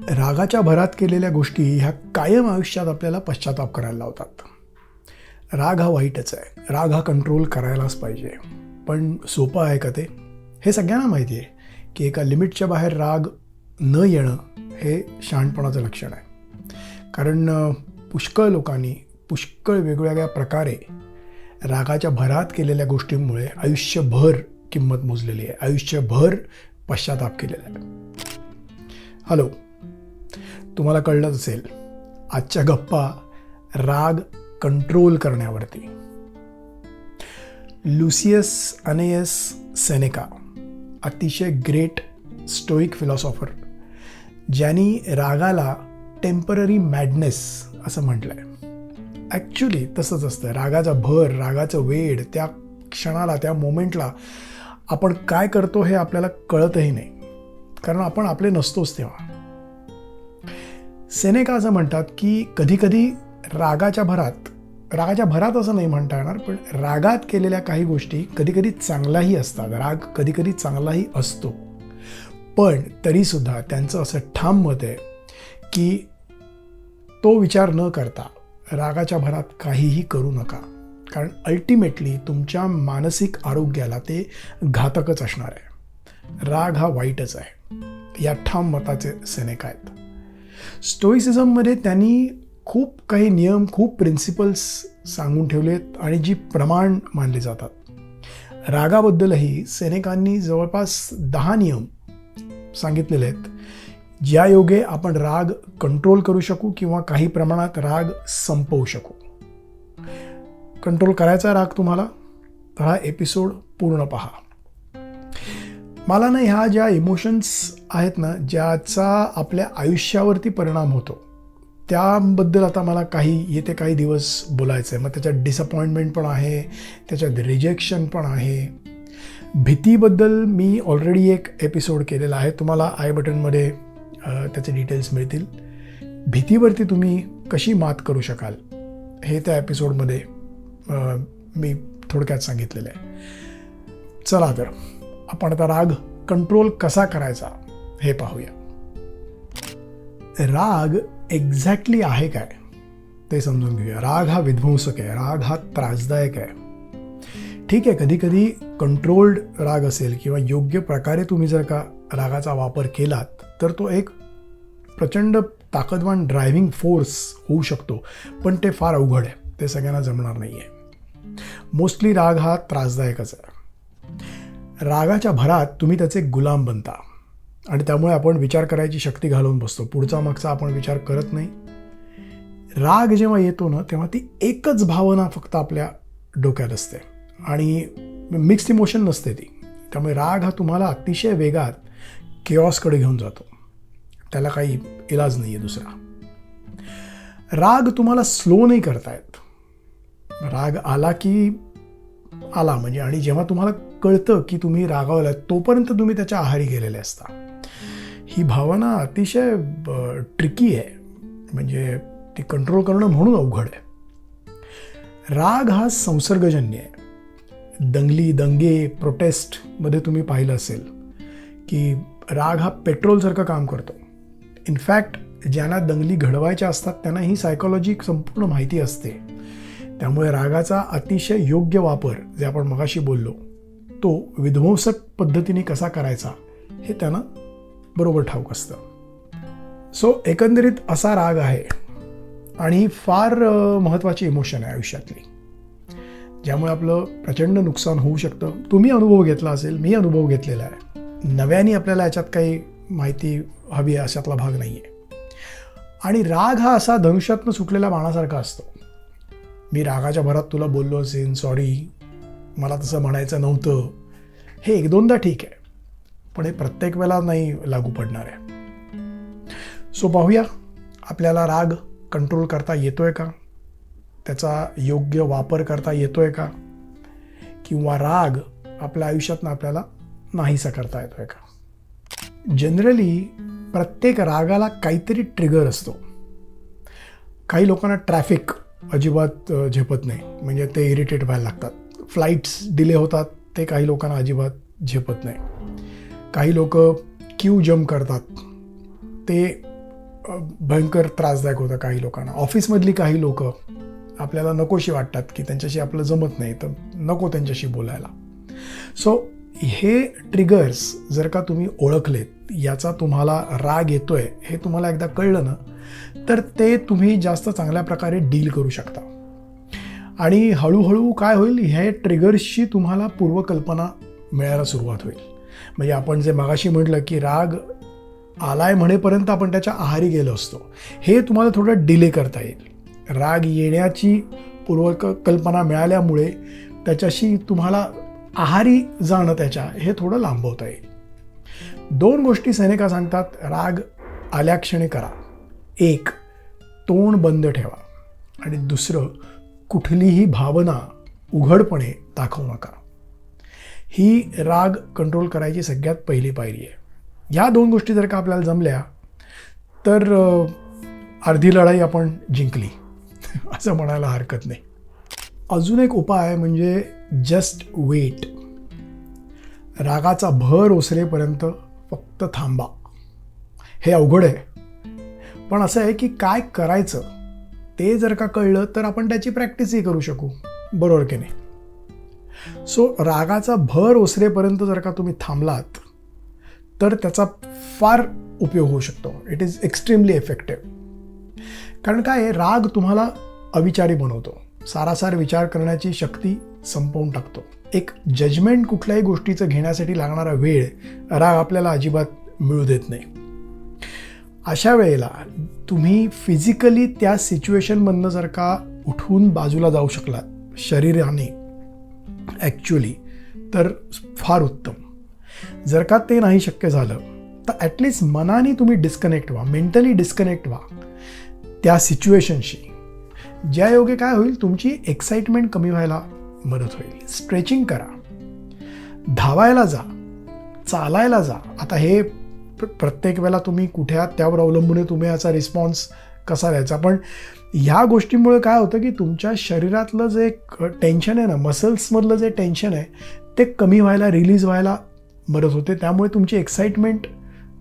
रागाच्या भरात केलेल्या गोष्टी ह्या कायम आयुष्यात आपल्याला पश्चाताप करायला लावतात. राग हा वाईटच आहे. राग हा कंट्रोल करायलाच पाहिजे. पण सोपं आहे का ते? हे सगळ्यांना माहिती आहे की एका लिमिटच्या बाहेर राग न येणं हे शहाणपणाचं लक्षण आहे. कारण पुष्कळ लोकांनी पुष्कळ वेगवेगळ्या प्रकारे रागाच्या भरात केलेल्या गोष्टींमुळे आयुष्यभर किंमत मोजलेली आहे. आयुष्यभर पश्चाताप केलेला आहे. हॅलो तुम्हाला कळलंच असेल आजच्या गप्पा राग कंट्रोल करण्यावरती. लुसियस अनेयस सेनेका अतिशय ग्रेट स्टोईक फिलॉसॉफर ज्यांनी रागाला टेंपररी मॅडनेस असं म्हटलं आहे ॲक्च्युली तसंच असतं रागाचा भर रागाचं वेड त्या क्षणाला त्या मोमेंटला आपण काय करतो हे आपल्याला कळतही नाही. कारण आपण आपले नसतोच तेव्हा. सेनेका असं म्हणतात की कधीकधी रागाच्या भरात रागाच्या भरात असं नाही म्हणता येणार पण रागात केलेल्या काही गोष्टी कधीकधी चांगल्याही असतात. राग कधीकधी चांगलाही असतो. पण तरीसुद्धा त्यांचं असं ठाम मत आहे की तो विचार न करता रागाच्या भरात काहीही करू नका. कारण अल्टिमेटली तुमच्या मानसिक आरोग्याला ते घातकच असणार आहे. राग हा वाईटच आहे. या ठाम मताचे सेनेक आहेत. स्टोईसिझममध्ये त्यांनी खूप काही नियम खूप प्रिन्सिपल्स सांगून ठेवलेत आणि जी प्रमाण मानले जातात. रागाबद्दलही सेनेकांनी जवळपास दहा नियम सांगितलेले आहेत. ज्या योगे आपण राग कंट्रोल करू शकू किंवा काही प्रमाणात राग संपवू शकू. कंट्रोल करायचा राग तुम्हाला? तर हा एपिसोड पूर्ण पहा. मला ना ह्या ज्या इमोशन्स आहेत ना ज्याचा आपल्या आयुष्यावरती परिणाम होतो त्याबद्दल आता मला काही येते काही दिवस बोलायचं आहे मग त्याच्यात डिसअपॉइंटमेंट पण आहे त्याच्यात रिजेक्शन पण आहे. भीतीबद्दल मी ऑलरेडी एक एपिसोड केलेला आहे. तुम्हाला आय बटनमध्ये त्याचे डिटेल्स मिळतील. भीतीवरती तुम्ही कशी मात करू शकाल हे त्या एपिसोडमध्ये मी थोडक्यात सांगितलेलं आहे. चला तर आपण आता राग कंट्रोल कसा करायचा हे पाहूया. राग एक्झॅक्टली आहे काय? ते समजून घेऊया. राग हा विध्वंसक आहे. राग हा त्रासदायक आहे. ठीक आहे कधी कधी कंट्रोल्ड राग असेल किंवा योग्य प्रकारे तुम्ही जर का रागाचा वापर केलात तर तो एक प्रचंड ताकदवान ड्रायव्हिंग फोर्स होऊ शकतो. पण ते फार अवघड आहे. ते सगळ्यांना जमणार नाही आहे मोस्टली राग हा त्रासदायकच आहे. रागाच्या भरात तुम्ही त्याचे गुलाम बनता. आणि त्यामुळे आपण विचार करायची शक्ती घालवून बसतो. पुढचा मागचा आपण विचार करत नाही. राग जेव्हा येतो ना तेव्हा ती एकच भावना फक्त आपल्या डोक्यात असते. आणि मिक्स्ड इमोशन नसते ती. त्यामुळे राग हा तुम्हाला अतिशय वेगात केऑसकडे घेऊन जातो. त्याला काही इलाज नाही आहे दुसरा. राग तुम्हाला स्लो नाही करतायत राग आला की आला म्हणजे आणि जेव्हा तुम्हाला कळतं की तुम्ही रागावलात तोपर्यंत तुम्ही त्याच्या आहारी गेलेले असता. ही भावना अतिशय ट्रिकी आहे. म्हणजे ती कंट्रोल करणं म्हणून अवघड आहे. राग हा संसर्गजन्य आहे. दंगली दंगे प्रोटेस्टमध्ये तुम्ही पाहिलं असेल की राग हा पेट्रोलसारखं काम करतो. इनफॅक्ट ज्यांना दंगली घडवायच्या असतात त्यांना ही सायकोलॉजी संपूर्ण माहिती असते. त्यामुळे रागाचा अतिशय योग्य वापर जे आपण मगाशी बोललो तो विध्वंसक पद्धतीने कसा करायचा हे त्यांना बरोबर ठाऊक असतं. सो एकंदरीत असा राग आहे आणि फार महत्त्वाची इमोशन आहे आयुष्यातली ज्यामुळे आपलं प्रचंड नुकसान होऊ शकतं. तुम्ही अनुभव घेतला असेल मी अनुभव घेतलेला आहे. नव्याने आपल्याला याच्यात काही माहिती हवी आहे अशातला भाग नाही आहे आणि राग हा असा धनुष्यातनं सुटलेल्या बाणासारखा असतो. मी रागाच्या भरात तुला बोललो असेन सॉरी मला तसं म्हणायचं नव्हतं. हे एक दोनदा ठीक आहे पण हे प्रत्येक वेळेला नाही लागू पडणार आहे. सो पाहूया आपल्याला राग कंट्रोल करता येतोय का? त्याचा योग्य वापर करता येतोय का? किंवा राग आपल्या आयुष्यातनं आपल्याला नाहीसा करता येतोय का? जनरली प्रत्येक रागाला काहीतरी ट्रिगर असतो. काही लोकांना ट्रॅफिक अजिबात झेपत नाही. म्हणजे ते इरिटेट व्हायला लागतात. फ्लाईट्स डिले होतात ते काही लोकांना अजिबात झेपत नाही. काही लोक क्यू जम्प करतात. ते भयंकर त्रासदायक होतं काही लोकांना. ऑफिसमधली काही लोक आपल्याला नकोशी वाटतात की त्यांच्याशी आपलं जमत नाही तर नको त्यांच्याशी बोलायला. सो हे ट्रिगर्स जर का तुम्ही ओळखलेत याचा तुम्हाला राग येतोय हे तुम्हाला एकदा कळलं ना तर ते तुम्ही जास्त चांगल्या प्रकारे डील करू शकता. आणि हळूहळू काय होईल हे ट्रिगर्सची तुम्हाला पूर्वकल्पना मिळायला सुरुवात होईल. म्हणजे आपण जे मगाशी म्हटलं की राग आलाय म्हणेपर्यंत आपण त्याच्या आहारी गेलो असतो हे तुम्हाला थोडं डिले करता येईल. राग येण्याची पूर्वक कल्पना मिळाल्यामुळे त्याच्याशी तुम्हाला आहारी जाणं त्याच्या हे थोडं लांबवता येईल दोन गोष्टी सैनिका सांगतात राग आल्याक्षणी करा. एक तोंड बंद ठेवा. आणि दुसरं कुठलीही भावना उघडपणे दाखवू नका. ही राग कंट्रोल करायची सगळ्यात पहिली पायरी आहे. या दोन गोष्टी जर का आपल्याला जमल्या तर अर्धी लढाई आपण जिंकली. असं म्हणायला हरकत नाही. अजून एक उपाय म्हणजे जस्ट वेट रागाचा भर ओसरेपर्यंत फक्त थांबा. हे अवघड आहे. पण असं आहे की काय करायचं ते जर का कळलं तर आपण त्याची प्रॅक्टिसही करू शकू. बरोबर की नाही? सो रागाचा भर ओसरेपर्यंत जर का तुम्ही थांबलात तर त्याचा फार उपयोग होऊ शकतो. इट इज एक्स्ट्रीमली इफेक्टिव्ह कारण काय आहे राग तुम्हाला अविचारी बनवतो. सारासार विचार करण्याची शक्ती संपवून टाकतो. एक जजमेंट कुठल्याही गोष्टीचं घेण्यासाठी लागणारा वेळ राग आपल्याला अजिबात मिळू देत नाही. अशा वेळेला तुम्ही फिजिकली त्या सिच्युएशनमधनं जर का उठून बाजूला जाऊ शकलात शरीराने ॲक्च्युली तर फार उत्तम. जर का ते नाही शक्य झालं तर ॲटलिस्ट मनाने तुम्ही डिस्कनेक्ट व्हा मेंटली डिस्कनेक्ट व्हा त्या सिच्युएशनशी ज्या योगे काय होईल तुमची एक्साइटमेंट कमी व्हायला मदत होईल. स्ट्रेचिंग करा. धावायला जा. चालायला जा. आता हे प्र- प्रत्येक वेळेला तुम्ही कुठे आहात त्यावर अवलंबून आहे तुम्ही याचा रिस्पॉन्स कसा द्यायचा पण ह्या गोष्टीमुळे काय होतं की तुमच्या शरीरातलं जे टेन्शन आहे ना मसल्समधलं जे टेन्शन आहे ते कमी व्हायला रिलीज व्हायला मदत होते. त्यामुळे तुमची एक्साइटमेंट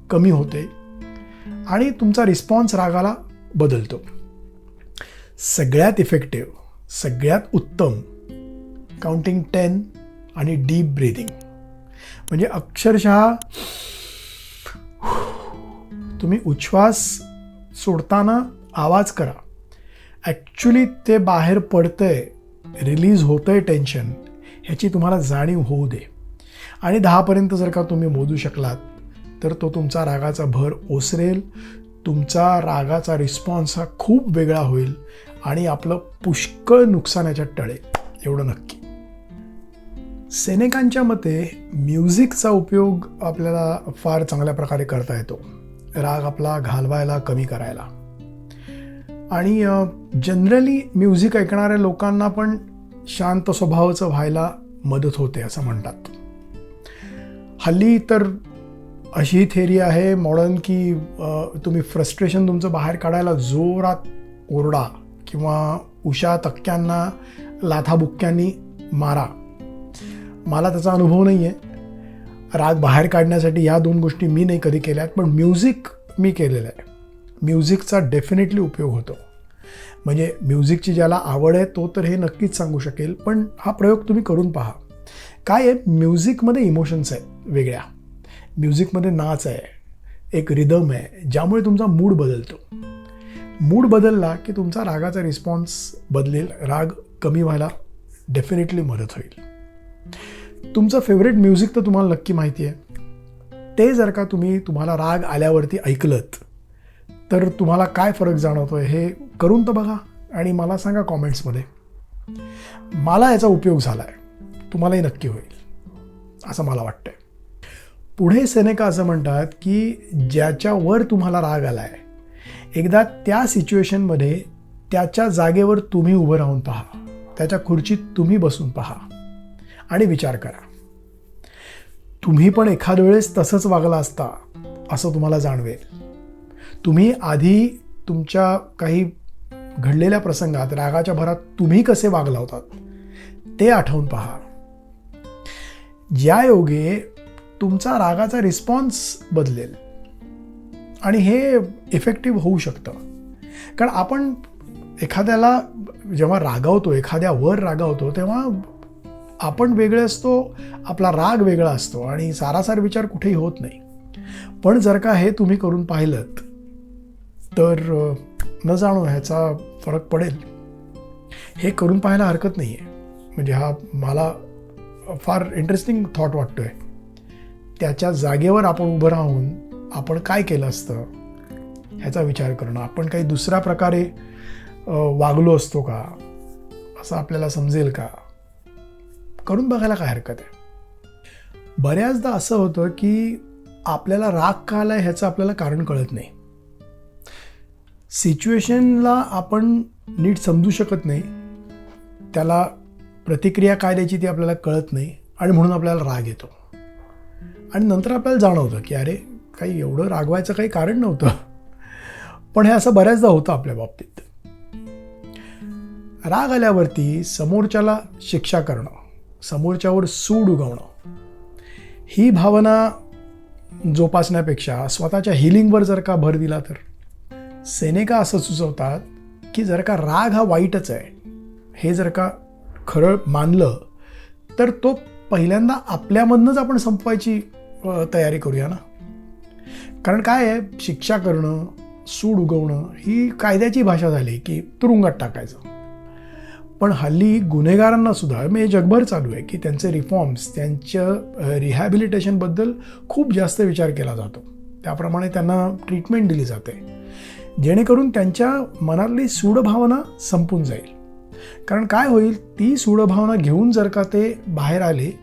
कमी होते आणि तुमचा रिस्पॉन्स रागाला बदलतो. सगळ्यात इफेक्टिव्ह सगळ्यात उत्तम काउंटिंग टेन आणि डीप ब्रीदिंग म्हणजे अक्षरशः तुम्ही उच्छ्वास सोडताना आवाज करा. ॲक्च्युली ते बाहेर पडतंय रिलीज होतंय टेन्शन ह्याची तुम्हाला जाणीव होऊ दे. आणि दहापर्यंत जर का तुम्ही मोजू शकलात तर तो तुमचा रागाचा भर ओसरेल तुमचा रागाचा रिस्पॉन्स हा खूप वेगळा होईल. आणि आपलं पुष्कळ नुकसानाच्या टळे. एवढं नक्की. सेनेकांच्या मते म्युझिकचा उपयोग आपल्याला फार चांगल्या प्रकारे करता येतो. राग आपला घालवायला कमी करायला. आणि जनरली म्युझिक ऐकणाऱ्या लोकांना पण शांत स्वभावाचं व्हायला मदत होते असं म्हणतात. हल्ली तर अशी थेरी आहे मॉडर्न की तुम्ही फ्रस्ट्रेशन तुमचं बाहेर काढायला जोरात ओरडा. किंवा उशा तक्क्यांना लाथाबुक्क्यांनी मारा. मला त्याचा अनुभव नाही आहे राग बाहेर काढण्यासाठी या दोन गोष्टी मी नाही कधी केल्या आहेत पण म्युझिक मी केलेलं आहे. म्युझिकचा डेफिनेटली उपयोग होतो. म्हणजे म्युझिकची ज्याला आवड आहे तो तर हे नक्कीच सांगू शकेल पण हा प्रयोग तुम्ही करून पहा. काय आहे? म्युझिकमध्ये इमोशन्स आहेत वेगळ्या. म्युझिकमध्ये नाच आहे एक रिदम आहे ज्यामुळे तुमचा मूड बदलतो. मूड बदलला की तुमचा रागाचा रिस्पॉन्स बदलेल. राग कमी व्हायला डेफिनेटली मदत होईल. तुमचं फेवरेट म्युझिक तर तुम्हाला नक्की माहिती आहे. ते जर का तुम्ही तुम्हाला राग आल्यावरती ऐकलत तर तुम्हाला काय फरक जाणवतो आहे हे करून तर बघा आणि मला सांगा कॉमेंट्समध्ये मला याचा उपयोग झाला आहे तुम्हालाही नक्की होईल असं मला वाटतंय. पुढे सेनेका असं म्हणतात की ज्याच्यावर तुम्हाला राग आला आहे एकदा त्या सिच्युएशनमध्ये त्याच्या जागेवर तुम्ही उभं राहून पहा. त्याच्या खुर्चीत तुम्ही बसून पहा आणि विचार करा. तुम्ही पण एखाद वेळेस तसंच वागला असता असं तुम्हाला जाणवेल. तुम्ही आधी तुमच्या काही घडलेल्या प्रसंगात रागाच्या भरात तुम्ही कसे वागला होतात ते आठवून पहा. ज्या योगे तुमचा रागाचा रिस्पॉन्स बदलेल. आणि हे इफेक्टिव्ह होऊ शकतं. कारण आपण एखाद्याला जेव्हा रागावतो एखाद्यावर रागावतो तेव्हा आपण वेगळे असतो आपला राग वेगळा असतो आणि सारासार विचार कुठेही होत नाही. पण जर का हे तुम्ही करून पाहिलं तर न जाणो ह्याचा फरक पडेल. हे करून पाहायला हरकत नाही आहे म्हणजे हा मला फार इंटरेस्टिंग थॉट वाटतोय. त्याच्या जागेवर आपण उभं राहून आपण काय केलं असतं ह्याचा विचार करणं. आपण काही दुसऱ्या प्रकारे वागलो असतो का? असं आपल्याला समजेल का? करून बघायला काय हरकत आहे? बऱ्याचदा असं होतं की आपल्याला राग का आलाय ह्याचं आपल्याला कारण कळत नाही. सिच्युएशनला आपण नीट समजू शकत नाही. त्याला प्रतिक्रिया काय द्यायची ती आपल्याला कळत नाही आणि म्हणून आपल्याला राग येतो. आणि नंतर आपल्याला जाणवतं की अरे काही एवढं रागवायचं काही कारण नव्हतं. पण हे असं बऱ्याचदा होतं आपल्या बाबतीत. राग आल्यावरती समोरच्याला शिक्षा करणं समोरच्यावर सूड उगवणं ही भावना जोपासण्यापेक्षा स्वतःच्या हिलिंगवर जर का भर दिला तर. सेनेका असं सुचवतात की जर का राग हा वाईटच आहे हे जर का खरं मानलं तर तो पहिल्यांदा आपल्यामधनंच आपण संपवायची तयारी करूया ना? कारण काय आहे? शिक्षा करणं सूड उगवणं ही कायद्याची भाषा झाली की तुरुंगात टाकायचं. पण हल्ली गुन्हेगारांना सुद्धा म्हणजे जगभर चालू आहे की त्यांचे रिफॉर्म्स त्यांच्या रिहॅबिलिटेशनबद्दल खूप जास्त विचार केला जातो. त्याप्रमाणे त्यांना ट्रीटमेंट दिली जाते. जेणेकरून त्यांच्या मनातली सूडभावना संपून जाईल. कारण काय होईल? ती सूडभावना घेऊन जर का ते बाहेर आले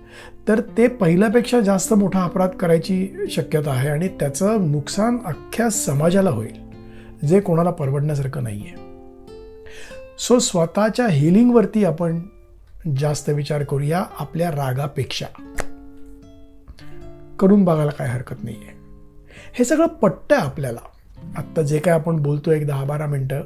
तर ते पहिल्यापेक्षा जास्त मोठा अपराध करायची शक्यता आहे आणि त्याचं नुकसान अख्ख्या समाजाला होईल जे कोणाला परवडण्यासारखं नाही आहे सो स्वतःच्या हिलिंगवरती आपण जास्त विचार करूया आपल्या रागापेक्षा. करून बघायला काय हरकत नाही आहे हे सगळं पटतं आपल्याला. आत्ता जे काय आपण बोलतो एक दहा बारा मिनटं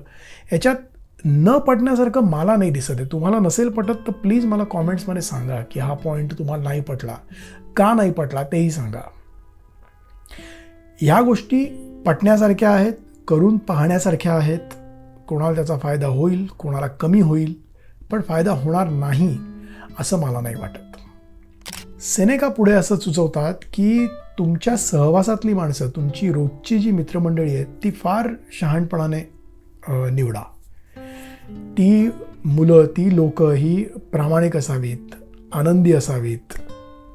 याच्यात न पटण्यासारखं मला नाही दिसत आहे. तुम्हाला नसेल पटत तर प्लीज मला कॉमेंट्समध्ये सांगा की हा पॉईंट तुम्हाला नाही पटला. का नाही पटला तेही सांगा. ह्या गोष्टी पटण्यासारख्या आहेत करून पाहण्यासारख्या आहेत. कोणाला त्याचा फायदा होईल कोणाला कमी होईल पण फायदा होणार नाही असं मला नाही वाटत. सेनेका पुढे असं सुचवतात की तुमच्या सहवासातली माणसं तुमची रोजची जी मित्रमंडळी आहेत ती फार शहाणपणाने निवडा. ती मुलं ती लोकं ही प्रामाणिक असावीत आनंदी असावीत.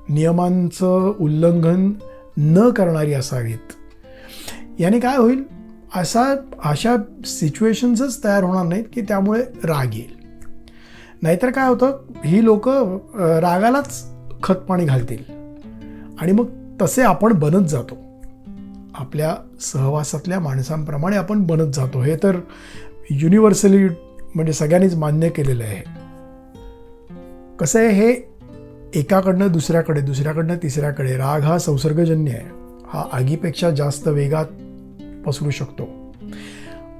नियमांचं उल्लंघन न करणारी असावीत. याने काय होईल? असा अशा सिच्युएशन्सच तयार होणार नाहीत की त्यामुळे राग येईल. नाहीतर काय होतं? ही लोक रागालाच खतपाणी घालतील. आणि मग तसे आपण बनत जातो. आपल्या सहवासातल्या माणसांप्रमाणे आपण बनत जातो. हे तर युनिव्हर्सली म्हणजे सगळ्यांनीच मान्य केलेलं आहे. कसं आहे हे एकाकडनं दुसऱ्याकडे दुसऱ्याकडनं तिसऱ्याकडे राग हा संसर्गजन्य आहे. हा आगीपेक्षा जास्त वेगात पसरू शकतो.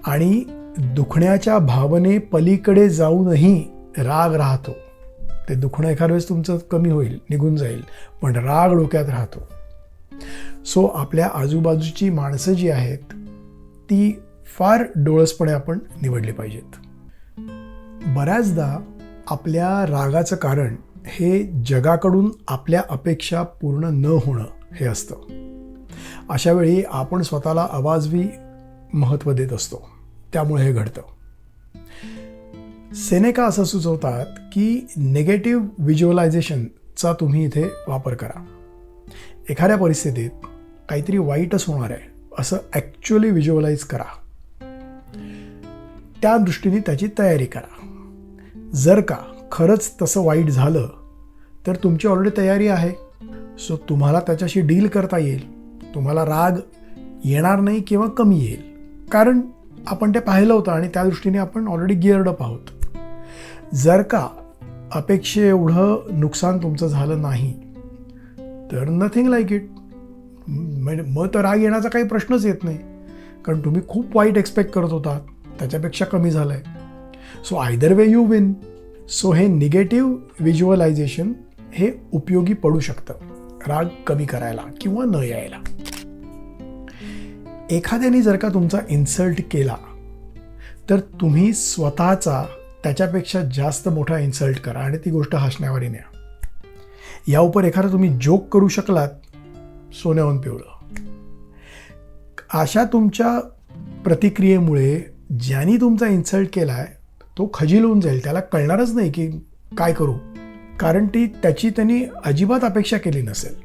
आणि दुखण्याच्या भावने पलीकडे जाऊनही राग राहतो. ते दुखणं एखाद्या वेळेस तुमचं कमी होईल निघून जाईल पण राग डोक्यात राहतो. सो आपल्या आजूबाजूची माणसं जी आहेत ती फार डोळसपणे आपण निवडली पाहिजेत. बऱ्याचदा आपल्या रागाचं कारण हे जगाकडून आपल्या अपेक्षा पूर्ण न होणं हे असतं. अशा वेळी आपण स्वतःला आवाजवी महत्त्व देत असतो. त्यामुळे हे घडतं. सेनेका असं सुचवतात की निगेटिव्ह व्हिज्युअलायझेशनचा तुम्ही इथे वापर करा. एखाद्या परिस्थितीत काहीतरी वाईटच होणार आहे असं ॲक्च्युअली व्हिज्युअलाइज करा. त्या दृष्टीने त्याची तयारी करा. जर का खरंच तसं वाईट झालं तर तुमची ऑलरेडी तयारी आहे. सो तुम्हाला त्याच्याशी डील करता येईल. तुम्हाला राग येणार नाही किंवा कमी येईल. कारण आपण ते पाहिलं होतं आणि त्या दृष्टीने आपण ऑलरेडी गिअर्ड अप आहोत. जर का अपेक्षे एवढं नुकसान तुमचं झालं नाही तर नथिंग लाईक इट म्हणजे मग तर राग येण्याचा काही प्रश्नच येत नाही. कारण तुम्ही खूप वाईट एक्सपेक्ट करत होता त्याच्यापेक्षा कमी झालं आहे so either way you win so हे निगेटिव्ह व्हिज्युअलायझेशन हे उपयोगी पडू शकतं. राग कमी करायला किंवा न यायला. एखाद्याने जर का तुमचा इन्सल्ट केला तर तुम्ही स्वतःचा त्याच्यापेक्षा जास्त मोठा इन्सल्ट करा आणि ती गोष्ट हसण्यावारी न्या. या उपर एखादा तुम्ही जोक करू शकलात सोन्याहून पिवळं. अशा तुमच्या प्रतिक्रियेमुळे ज्यांनी तुमचा इन्सल्ट केला आहे तो खजील होऊन जाईल. त्याला कळणारच नाही की काय करू. कारण ती त्याची त्यांनी अजिबात अपेक्षा केली नसेल.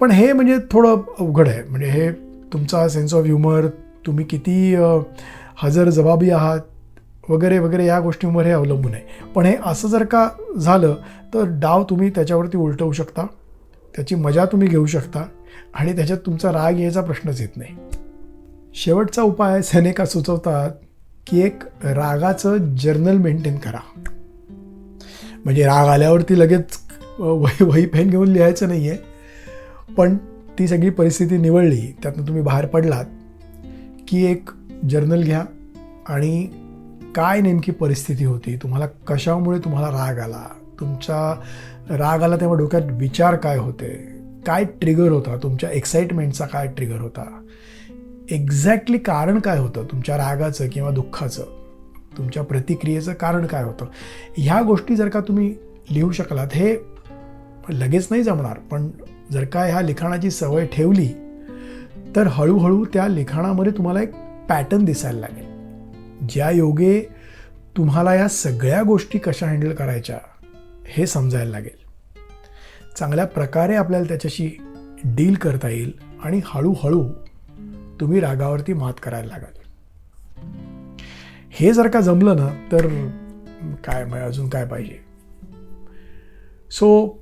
पण हे म्हणजे थोडं अवघड आहे. म्हणजे हे तुमचा सेन्स ऑफ ह्युमर तुम्ही किती हजर जबाबी आहात वगैरे वगैरे या गोष्टींवर हे अवलंबून आहे. पण हे असं जर का झालं तर डाव तुम्ही त्याच्यावरती उलटवू शकता. त्याची मजा तुम्ही घेऊ शकता. आणि त्याच्यात तुमचा राग यायचा प्रश्नच येत नाही. शेवटचा उपाय सेनेका सुचवतात की एक रागाचं जर्नल मेंटेन करा. म्हणजे राग आल्यावरती लगेच वही वही पेन घेऊन लिहायचं नाही आहे पण ती सगळी परिस्थिती निवडली त्यातनं तुम्ही बाहेर पडलात की एक जर्नल घ्या आणि काय नेमकी परिस्थिती होती? तुम्हाला कशामुळे तुम्हाला राग आला? तुमचा राग आला तेव्हा डोक्यात विचार काय होते? काय ट्रिगर होता? तुमच्या एक्साइटमेंटचा काय ट्रिगर होता? एक्झॅक्टली कारण काय होतं? तुमच्या रागाचं किंवा दुःखाचं तुमच्या प्रतिक्रियेचं कारण काय होतं? ह्या गोष्टी जर का तुम्ही लिहू शकलात हे लगेच नाही जमणार. पण जर का ह्या लिखाणाची सवय ठेवली तर हळूहळू त्या लिखाणामध्ये तुम्हाला एक पॅटर्न दिसायला लागेल. ज्या योगे तुम्हाला या सगळ्या गोष्टी कशा हँडल करायच्या हे समजायला लागेल. चांगल्या प्रकारे आपल्याला त्याच्याशी डील करता येईल आणि हळूहळू तुम्ही रागावरती मात करायला लागाल. हे जर का जमलं ना तर काय मग अजून काय पाहिजे? सो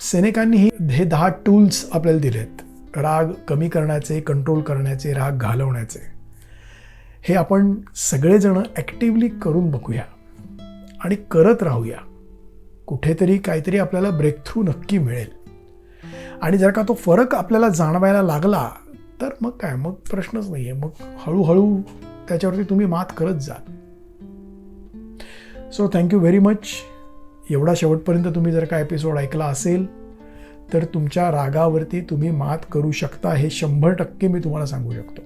सेनेकांनी ही हे दहा टूल्स आपल्याला दिलेत. राग कमी करण्याचे कंट्रोल करण्याचे राग घालवण्याचे. हे आपण सगळेजण ॲक्टिवली करून बघूया आणि करत राहूया. कुठेतरी काहीतरी आपल्याला ब्रेक थ्रू नक्की मिळेल. आणि जर का तो फरक आपल्याला जाणवायला लागला तर मग काय? मग प्रश्नच नाही आहे मग हळूहळू त्याच्यावरती तुम्ही मात करत जा. सो थँक्यू व्हेरी मच एवढा शेवटपर्यंत तुम्ही जर का एपिसोड ऐकला असेल तर तुमच्या रागावरती तुम्ही मात करू शकता हे शंभर टक्के मी तुम्हाला सांगू शकतो.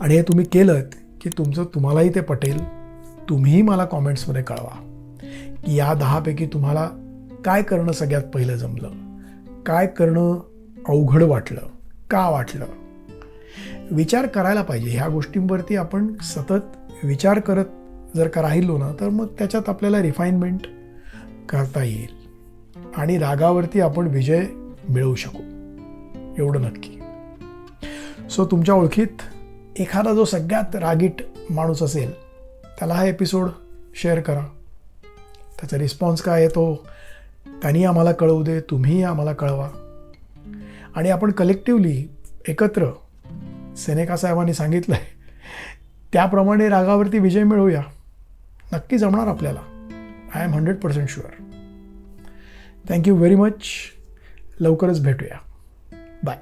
आणि हे तुम्ही केलं की तुमचं तुम्हालाही ते पटेल. तुम्हीही मला कॉमेंट्समध्ये कळवा की या दहापैकी तुम्हाला काय करणं सगळ्यात पहिलं जमलं? काय करणं अवघड वाटलं? का वाटलं? विचार करायला पाहिजे. ह्या गोष्टींवरती आपण सतत विचार करत जर का राहिलो ना तर मग त्याच्यात आपल्याला रिफाईनमेंट करता येईल. आणि रागावरती आपण विजय मिळवू शकू. एवढं नक्की. सो तुमच्या ओळखीत एखादा जो सगळ्यात रागीट माणूस असेल त्याला हा एपिसोड शेअर करा. त्याचा रिस्पॉन्स काय आहे तो? त्यांनी आम्हाला कळवू दे तुम्हीही आम्हाला कळवा. आणि आपण कलेक्टिवली एकत्र सेनेका साहेबांनी सांगितलं आहे त्याप्रमाणे रागावरती विजय मिळवूया. नक्की जमणार आपल्याला. I am hundred percent sure thank you very much लवकरच भेटूया. बाय